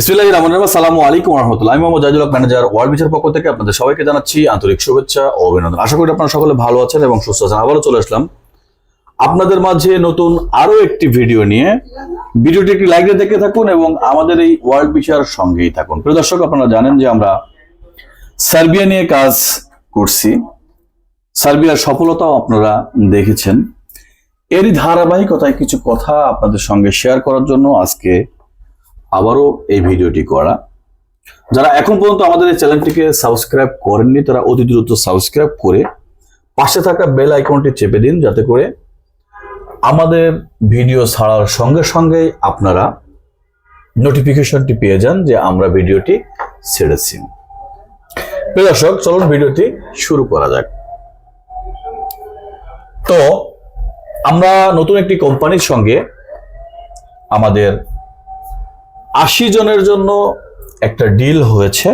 বিসমিল্লাহ রহমান রহিম। আসসালামু আলাইকুম রহমতুল্লাহ আমি মোহাম্মদ হক ম্যানেজার ওয়ার্ল্ড বিচার পক্ষ থেকে আপনাদের সবাইকে জানাচ্ছি আন্তরিক শুভেচ্ছা ও অভিনন্দন। আশা করি আপনারা সকলে ভালো আছেন এবং সুস্থ আছেন। আবারও চলে আসলাম আপনাদের মাঝে নতুন আরও একটি ভিডিও নিয়ে। ভিডিওটি একটি লাইক দেখে থাকুন এবং আমাদের এই ওয়ার্ল্ড বিচার সঙ্গেই থাকুন। প্রিয় দর্শক, আপনারা জানেন যে আমরা সার্বিয়া নিয়ে কাজ করছি। সার্বিয়ার সফলতাও আপনারা দেখেছেন। এরই ধারাবাহিকতায় কিছু কথা আপনাদের সঙ্গে শেয়ার করার জন্য আজকে আবারও এই ভিডিওটি করা। যারা এখন পর্যন্ত আমাদের এই চ্যানেলটিকে সাবস্ক্রাইব করেননি, তারা অতি দ্রুত সাবস্ক্রাইব করে পাশে থাকা বেল আইকনটি চেপে দিন যাতে করে আমাদের ভিডিও ছাড়ার সঙ্গে সঙ্গেই আপনারা নোটিফিকেশনটি পেয়ে যান যে আমরা ভিডিওটি ছেড়েছি। প্রিয় দর্শক, চলুন ভিডিওটি শুরু করা যাক। তো, আমরা নতুন একটি কোম্পানির সঙ্গে আমাদের আশি জনের জন্য একটা ডিল হয়েছে।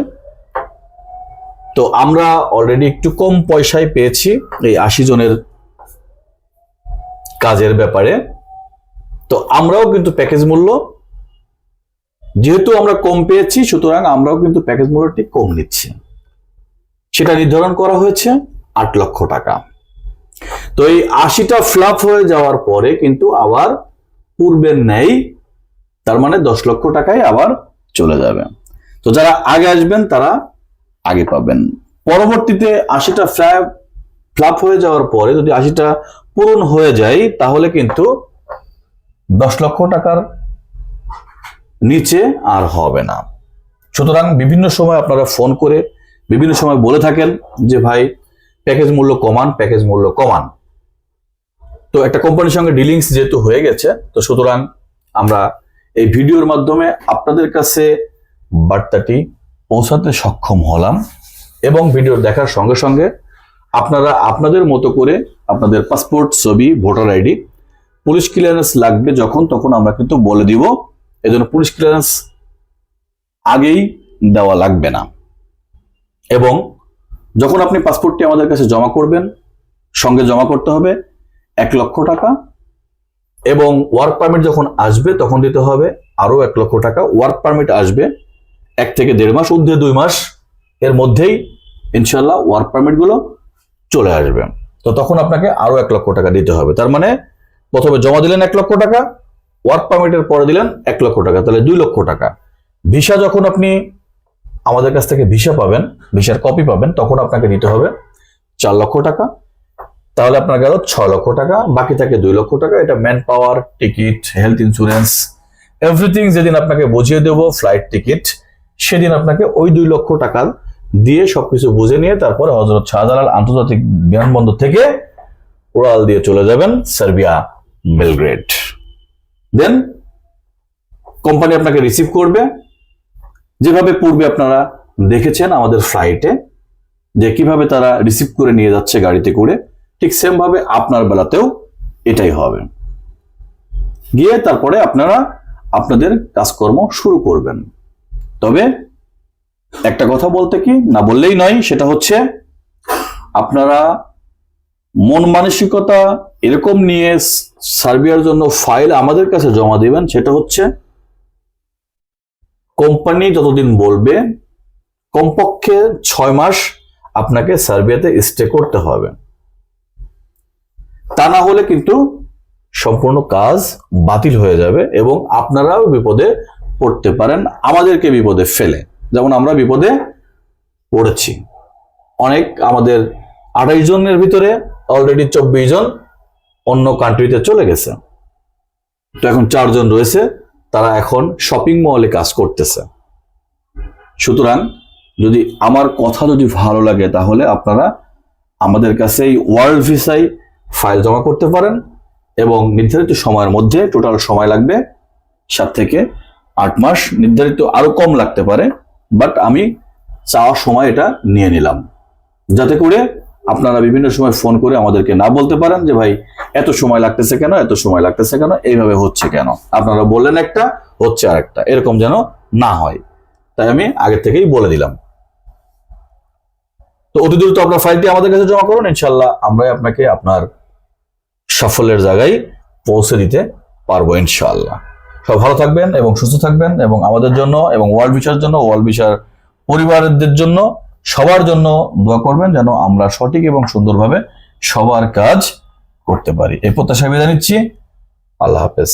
তো আমরা অলরেডি একটু কম পয়সায় পেয়েছি এই আশি জনের কাজের ব্যাপারে। তো আমরাও কিন্তু প্যাকেজ মূল্য, যেহেতু আমরা কম পেয়েছি, সুতরাং আমরাও কিন্তু প্যাকেজ মূল্যটি কম নিচ্ছি। সেটা নির্ধারণ করা হয়েছে আট লক্ষ টাকা। তো এই আশিটা ফ্লাপ হয়ে যাওয়ার পরে কিন্তু আবার পূর্বের ন্যায় তার মানে দশ লক্ষ টাকায় আবার চলে যাবে। তো যারা আগে আসবেন, তারা আগে পাবেন। পরবর্তীতে আশিটা ফ্ল্যাপ হয়ে যাওয়ার পরে যদি আশিটা পূরণ হয়ে যায়, তাহলে কিন্তু দশ লক্ষ টাকার নিচে আর হবে না। সুতরাং বিভিন্ন সময় আপনারা ফোন করে বিভিন্ন সময় বলে থাকেন যে, ভাই, প্যাকেজ মূল্য কমান, প্যাকেজ মূল্য কমান। তো একটা কোম্পানির সঙ্গে ডিলিংস যেহেতু হয়ে গেছে, তো সুতরাং আমরা এই ভিডিওর মাধ্যমে আপনাদের কাছে বার্তাটি পৌঁছাতে সক্ষম হলাম এবং ভিডিও দেখার সঙ্গে সঙ্গে আপনারা আপনাদের মতো করে আপনাদের পাসপোর্ট, ছবি, ভোটার আইডি, পুলিশ ক্লিয়ারেন্স লাগবে যখন, তখন আমরা কিন্তু বলে দিব। এজন্য পুলিশ ক্লিয়ারেন্স আগেই দেওয়া লাগবে না। এবং যখন আপনি পাসপোর্টটি আমাদের কাছে জমা করবেন, সঙ্গে জমা করতে হবে এক লক্ষ টাকা। এবং ওয়ার্ক পারমিট যখন আসবে, তখন দিতে হবে আরও এক লক্ষ টাকা। ওয়ার্ক পারমিট আসবে এক থেকে দেড় মাস, ঊর্ধ্বে দুই মাস। এর মধ্যেই ইনশাল্লাহ ওয়ার্ক পারমিটগুলো চলে আসবে। তো তখন আপনাকে আরও এক লক্ষ টাকা দিতে হবে। তার মানে প্রথমে জমা দিলেন এক লক্ষ টাকা ওয়ার্ক পারমিটের পরে দিলেন এক লক্ষ টাকা, তাহলে দুই লক্ষ টাকা। ভিসা যখন আপনি আমাদের কাছ থেকে ভিসা পাবেন, ভিসার কপি পাবেন, তখন আপনাকে দিতে হবে চার লক্ষ টাকা। তাহলে আপনার গেল ছ লক্ষ টাকা, বাকি থাকে দুই লক্ষ টাকা। এটা man power ticket health insurance everything যেদিন আপনাকে বুঝিয়ে দেবো ফ্লাইট টিকিট সেদিন আপনাকে ওই দুই লক্ষ টাকা দিয়ে সবকিছু বুঝে নিয়ে তারপরে হজরত শাহজালাল আন্তর্জাতিক বিমানবন্দর থেকে উড়াল দিয়ে চলে যাবেন সার্বিয়া, বেলগ্রেড। দেন কোম্পানি আপনাকে রিসিভ করবে। যেভাবে পূর্বে আপনারা দেখেছেন আমাদের ফ্লাইটে যে কীভাবে তারা রিসিভ করে নিয়ে যাচ্ছে গাড়িতে করে ঠিক সেম ভাবে আপনার বেলাতেও এটাই হবে। গিয়ে তারপরে আপনারা আপনাদের কাজকর্ম শুরু করবেন। তবে একটা কথা বলতে কি, না বললেই নয়, সেটা হচ্ছে আপনারা মন মানসিকতা এরকম নিয়ে সার্বিয়ার জন্য ফাইল আমাদের কাছে জমা দিবেন, সেটা হচ্ছে কোম্পানি যতদিন বলবে, কমপক্ষে ছয় মাস আপনাকে সার্বিয়াতে স্টে করতে হবে। তা না হলে কিন্তু সম্পূর্ণ কাজ বাতিল হয়ে যাবে এবং আপনারাও বিপদে পড়তে পারেন, আমাদেরকে বিপদে ফেলে। যেমন আমরা বিপদে পড়েছি। অনেক আমাদের আড়াই জনের ভিতরে অলরেডি চব্বিশ জন অন্য কান্ট্রিতে চলে গেছে। তো এখন চারজন রয়েছে, তারা এখন শপিং মলে কাজ করতেছে। সুতরাং যদি আমার কথা যদি ভালো লাগে, তাহলে আপনারা আমাদের কাছে এই ওয়ার্ল্ড ভিসাই ফাইল জমা করতে পারেন এবং নির্ধারিত সময়ের মধ্যে টোটাল সময় লাগবে সাত থেকে আট মাস। নির্ধারিত আরও কম লাগতে পারে বাট আমি চাওয়ার সময় এটা নিয়ে নিলাম। যাতে করে আপনারা বিভিন্ন সময় ফোন করে আমাদেরকে না বলতে পারেন যে, ভাই, এত সময় লাগতেছে কেন? এত সময় লাগতেছে কেন? এইভাবে হচ্ছে কেন? আপনারা বললেন একটা, হচ্ছে আর একটা এরকম যেন না হয়। তাই আমি আগে থেকেই বলে দিলাম। তো অতি দ্রুত আপনার ফাইলটি আমাদের কাছে জমা করুন ইনশাল্লাহ আমরাই আপনাকে আপনার সাফল্যের জায়গায় পৌঁছে দিতে পারব ইনশাল্লাহ সব ভালো থাকবেন এবং সুস্থ থাকবেন এবং আমাদের জন্য এবং ওয়ার্ল্ড ভিসার জন্য ওয়ার্ল্ড ভিসার পরিবারদের জন্য, সবার জন্য দোয়া করবেন যেন আমরা সঠিক এবং সুন্দরভাবে সবার কাজ করতে পারি। এই প্রত্যাশা বিদায় নিচ্ছি। আল্লাহ হাফেজ।